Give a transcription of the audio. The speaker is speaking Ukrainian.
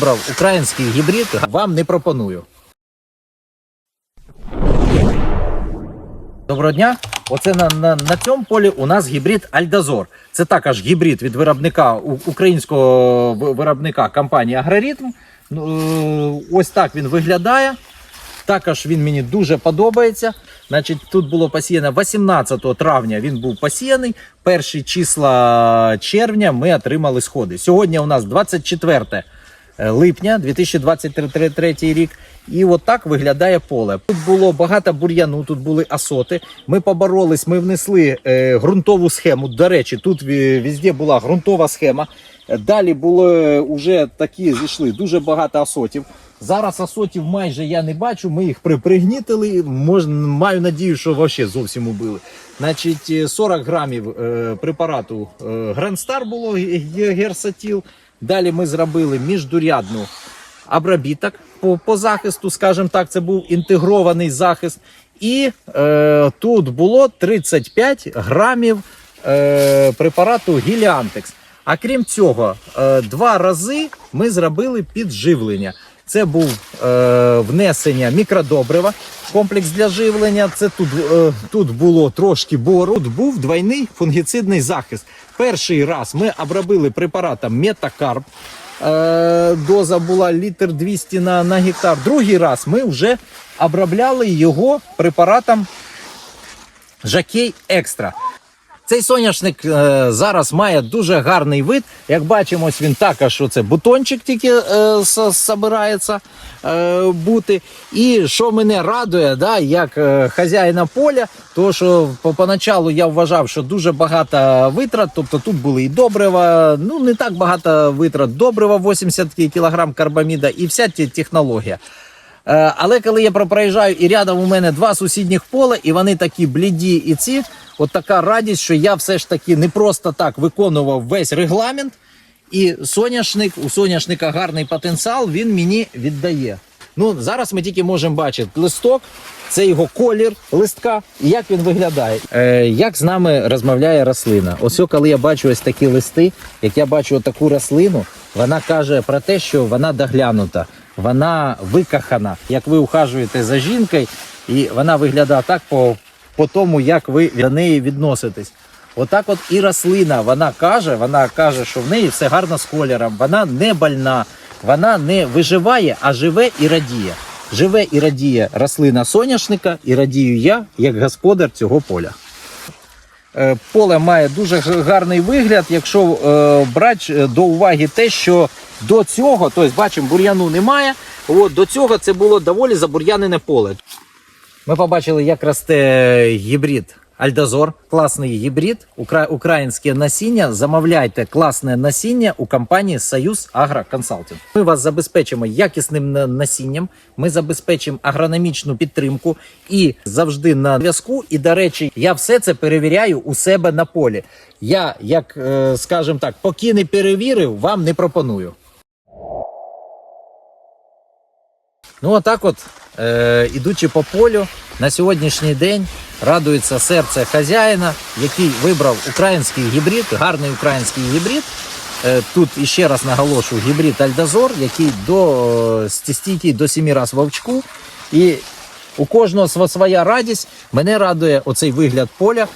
Брав український гібрид, вам не пропоную. Доброго дня. Оце на, на, на цьому полі у нас гібрид Альдазор. Це також гібрид від виробника українського виробника компанії Агроритм. Ну, е, Ось так він виглядає. Також він мені дуже подобається. Значить, тут було посіяно 18 травня. Він був посіяний. Перші числа червня ми отримали сходи. Сьогодні у нас 24 липня 2023 рік. І от так виглядає поле. Тут було багато бур'яну, тут були асоти. Ми поборолись, ми внесли е, ґрунтову схему. До речі, тут ві- везде була ґрунтова схема. Е, Далі було вже такі зійшли дуже багато асотів. Зараз асотів майже я не бачу. Ми їх при- пригнітили. Мож, маю надію, що взагалі зовсім убили. Значить, е, 40 грамів е, препарату е, Грандстар було ге- ге- герсатіл. Далі ми зробили міждурядну обробіток по, по захисту, скажімо так, це був інтегрований захист. І е, тут було 35 грамів е, препарату Гіліантекс. А крім цього, е, два рази ми зробили підживлення. Це був е, внесення мікродобрива, комплекс для живлення. Це тут, е, тут було трошки бору. Тут був двойний фунгіцидний захист. Перший раз ми обробили препаратом Метакарп. Е, доза була літр 200 на, на гектар. Другий раз ми вже обробляли його препаратом Жакей Екстра. Цей соняшник е, зараз має дуже гарний вид. Як бачимо, ось він також оце бутончик тільки е, собирається е, бути. І що мене радує, да, як е, хазяїна поля, то що поначалу я вважав, що дуже багато витрат, тобто тут були і добрива, ну не так багато витрат, добрива 80 кг карбаміда і вся ті- технологія. Е, Але коли я про- проїжджаю і рядом у мене два сусідніх поля, і вони такі бліді і ці, от така радість, що я все ж таки не просто так виконував весь регламент, і соняшник, у соняшника гарний потенціал, він мені віддає. Ну, зараз ми тільки можемо бачити листок, це його колір листка, і як він виглядає. Е, як з нами розмовляє рослина? Ось коли я бачу ось такі листи, як я бачу таку рослину, вона каже про те, що вона доглянута, вона викахана. Як ви ухажуєте за жінкою, і вона виглядає так по, по тому, як ви до неї відноситесь. Отак от і рослина, вона каже, вона каже, що в неї все гарно з кольором, вона не больна, вона не виживає, а живе і радіє. Живе і радіє рослина соняшника, і радію я, як господар цього поля. Е, Поле має дуже гарний вигляд, якщо е, брати е, до уваги те, що до цього, тобто бачимо, бур'яну немає. От, до цього це було доволі забур'янене поле. Ми побачили, як росте гібрид Альдазор, класний гібрид, укра- українське насіння. Замовляйте класне насіння у компанії Союз Агроконсалтинг. Ми вас забезпечимо якісним насінням. Ми забезпечимо агрономічну підтримку і завжди на зв'язку. І до речі, я все це перевіряю у себе на полі. Я, як е, скажімо так, поки не перевірив, вам не пропоную. Ну, отак от, е, ідучи по полю, на сьогоднішній день радується серце хазяїна, який вибрав український гібрид, гарний український гібрид. Е, тут іще раз наголошую, гібрид Альдазор, який до, е, стійкий до 7 разів вовчку. І у кожного своя радість. Мене радує оцей вигляд поля.